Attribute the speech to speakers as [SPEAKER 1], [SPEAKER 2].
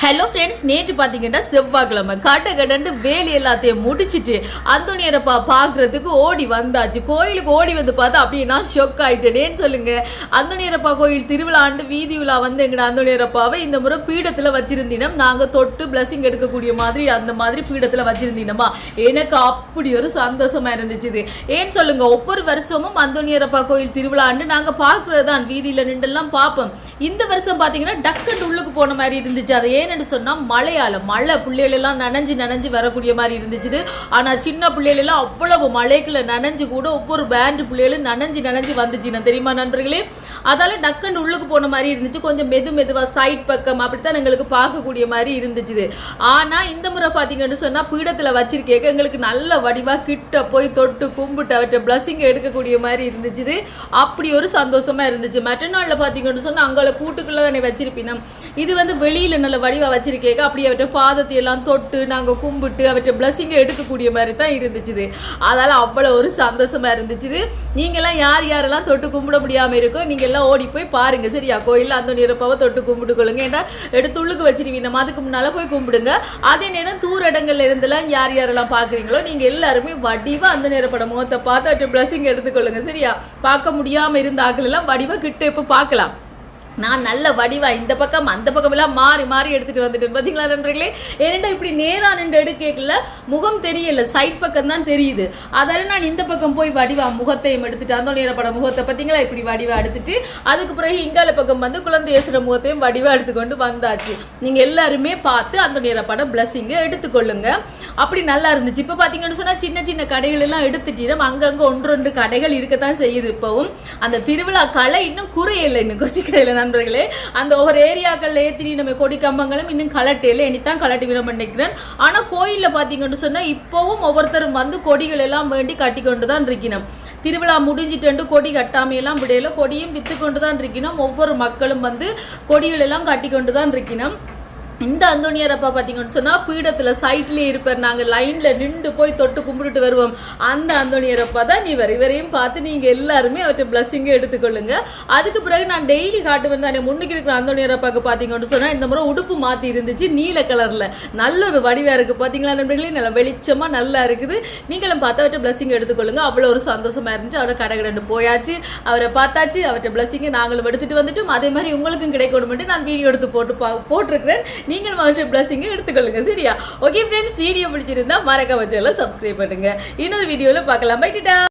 [SPEAKER 1] Hello friends நேற்று பார்த்தீங்கன்னா செவ்வாய்க்கிழமை. கட கடண்டு வேலி எல்லாத்தையும் முடிச்சுட்டு அந்தோனியரப்பா பார்க்குறதுக்கு ஓடி வந்தாச்சு. கோயிலுக்கு ஓடி வந்து பார்த்தா அப்படின்னா ஷொக் ஆயிட்டேனேன்னு சொல்லுங்க. அந்தோனியரப்பா கோயில் திருவிழாண்டு வீதி விழா வந்து எங்கட அந்தோனியரப்பாவை இந்த முறை பீடத்தில் வச்சிருந்தினம். நாங்கள் தொட்டு பிளஸிங் எடுக்கக்கூடிய மாதிரி அந்த மாதிரி பீடத்தில் வச்சிருந்தினமா எனக்கு அப்படி ஒரு சந்தோஷமா இருந்துச்சு இது ஏன்னு சொல்லுங்க ஒவ்வொரு வருஷமும் அந்தோனியரப்பா கோயில் திருவிழாண்டு நாங்கள் பார்க்குறது தான் வீதியில் நின்றுலாம் பார்ப்போம். இந்த வருஷம் பார்த்தீங்கன்னா டக்குன்னு உள்ளுக்கு போன மாதிரி இருந்துச்சு. அது ஏன்னு சொன்னால் மழையால் மழை பிள்ளைகளெல்லாம் நனைஞ்சு நனைஞ்சு வரக்கூடிய மாதிரி இருந்துச்சு ஆனால் சின்ன பிள்ளைகளெல்லாம் அவ்வளவு மழைக்குள்ளே நனைஞ்சு கூட ஒவ்வொரு பேண்டு பிள்ளைகளும் நனைஞ்சு நனைஞ்சு வந்துச்சு. நான் தெரியுமா நண்பர்களே? அதால டக்குன்னு உள்ளுக்கு போன மாதிரி இருந்துச்சு. கொஞ்சம் மெது மெதுவாக சைட் பக்கம் அப்படித்தான் எங்களுக்கு பார்க்கக்கூடிய மாதிரி இருந்துச்சு ஆனால் இந்த முறை பார்த்தீங்கன்னு சொன்னால் பீடத்தில் வச்சிருக்கேக்க எங்களுக்கு நல்ல வடிவாக கிட்ட போய் தொட்டு கும்பிட்டு அவற்றை பிளஸிங் எடுக்கக்கூடிய மாதிரி இருந்துச்சு அப்படி ஒரு சந்தோஷமாக இருந்துச்சு. மற்ற நாளில் பார்த்தீங்கன்னு சொன்னால் அங்கே கூட்டுக்குள்ளே தானே வச்சிருப்பினோம் இது வந்து வெளியில் நல்ல வடிவாக வச்சிருக்கேங்க அப்படி அவற்றை பாதத்தை எல்லாம் தொட்டு நாங்கள் கும்பிட்டு அவற்றை பிளஸ்ஸிங்கை எடுக்கக்கூடிய மாதிரி தான் இருந்துச்சு அதால் அவ்வளோ ஒரு சந்தோஷமாக இருந்துச்சுது. நீங்கள்லாம் யார் யாரெல்லாம் தொட்டு கும்பிட முடியாமல் இருக்கோ நீங்கள் எல்லாம் ஓடி போய் பாருங்கள் சரியா? கோயிலில் அந்த நிரப்பாவை தொட்டு கும்பிட்டு கொள்ளுங்க. ஏன்னா எடுத்து உள்ளுக்கு வச்சிருவீங்க நம்ம அதுக்கு முன்னால் போய் கும்பிடுங்க. அதே நேரம் தூர இடங்கள்ல இருந்தெல்லாம் யார் யாரெல்லாம் பார்க்குறீங்களோ நீங்கள் எல்லாருமே வடிவாக அந்த நேரப்பட முகத்தை பார்த்து அவற்றை பிளஸ்ஸிங் எடுத்துக்கொள்ளுங்க சரியா? பார்க்க முடியாமல் இருந்த ஆட்கள் எல்லாம் வடிவாக கிட்ட இப்போ பார்க்கலாம். நான் நல்ல வடிவா இந்த பக்கம் அந்த பக்கம் எல்லாம் மாறி மாறி எடுத்துட்டு வந்துட்டேன். பார்த்தீங்களா நண்பர்களே? ஏன்னா இப்படி நேரா நின்று எடுக்கல முகம் தெரியல சைட் பக்கம் தான் தெரியுது. அதால நான் இந்த பக்கம் போய் வடிவா முகத்தையும் எடுத்துட்டு அந்த நேரப்பட முகத்தை பார்த்தீங்களா இப்படி வடிவா எடுத்துட்டு அதுக்கு பிறகு இங்கால பக்கம் வந்து குழந்தை ஏசுற முகத்தையும் வடிவா எடுத்துக்கொண்டு வந்தாச்சு. நீங்க எல்லாருமே பார்த்து அந்த நேரப்பட பிளஸ்ஸிங்கை எடுத்துக்கொள்ளுங்க. அப்படி நல்லா இருந்துச்சு. இப்போ பார்த்தீங்கன்னு சொன்னால் சின்ன சின்ன கடைகள் எல்லாம் எடுத்துட்டிடும். அங்கங்கே ஒன்று ரெண்டு கடைகள் இருக்கத்தான் செய்யுது இப்போவும். அந்த திருவிழா கலை இன்னும் குறையலை இன்னும் கொச்சி கடையில் நண்பர்களே அந்த ஒவ்வொரு ஏரியாக்களில் ஏற்றி நம்ம கொடி கம்பங்களும் இன்னும் கலட்டையில் இனித்தான் கலட்டி விட நினைக்கிறேன் ஆனால் கோயிலில் பார்த்தீங்கன்னு சொன்னால் இப்போவும் ஒவ்வொருத்தரும் வந்து கொடிகள் எல்லாம் வேண்டி கட்டி கொண்டு தான் இருக்கணும். திருவிழா முடிஞ்சிட்டு கொடி கட்டாமையெல்லாம் விடையில கொடியும் விற்று கொண்டு தான் இருக்கணும். ஒவ்வொரு மக்களும் வந்து கொடிகள் எல்லாம் கட்டி கொண்டு தான் இருக்கணும். இந்த அந்தோனியரப்பா பார்த்தீங்கன்னு சொன்னால் பீடத்தில் சைட்லேயே இருப்பார். நாங்கள் லைனில் நின்று போய் தொட்டு கும்பிட்டுட்டு வருவோம். அந்த அந்தோனியரப்பா தான் இவர். இவரையும் பார்த்து நீங்கள் எல்லாருமே அவர்கிட்ட பிளஸ்ஸிங்கே எடுத்துக்கொள்ளுங்க. அதுக்கு பிறகு நான் டெய்லி காட்டுவேன் தானே. முன்னுக்கு இருக்கிற அந்தோனியரப்பாக்கு பார்த்தீங்கன்னு சொன்னால் இந்த முறை உடுப்பு மாற்றி இருந்துச்சு நீல கலரில் நல்ல ஒரு வடிவாக இருக்குது பார்த்தீங்களா நண்பர்களே? நல்லா வெளிச்சமாக நல்லா இருக்குது. நீங்களும் பார்த்து அவர்கிட்ட பிளஸ்ஸிங் எடுத்துக்கொள்ளுங்க. அவ்வளோ ஒரு சந்தோஷமாக இருந்துச்சு. அவரை கடை கடந்து போயாச்சு. அவரை பார்த்தாச்சு. அவர்கிட்ட பிளஸ்ஸிங்கை நாங்களும் எடுத்துகிட்டு வந்துட்டோம். அதே மாதிரி உங்களுக்கும் கிடைக்கணும்ட்டு நான் வீடியோ எடுத்து போட்டு பா போட்டிருக்கிறேன். நீங்களும் மாற்று பிளஸிங்கை எடுத்துக்கொள்ளுங்க சரியா? ஓகே ஃப்ரெண்ட்ஸ் வீடியோ பிடிச்சிருந்தா மறக்க சேனலை சப்ஸ்கிரைப் பண்ணுங்க. இன்னொரு வீடியோவில் பார்க்கலாம். பைக்கிட்டா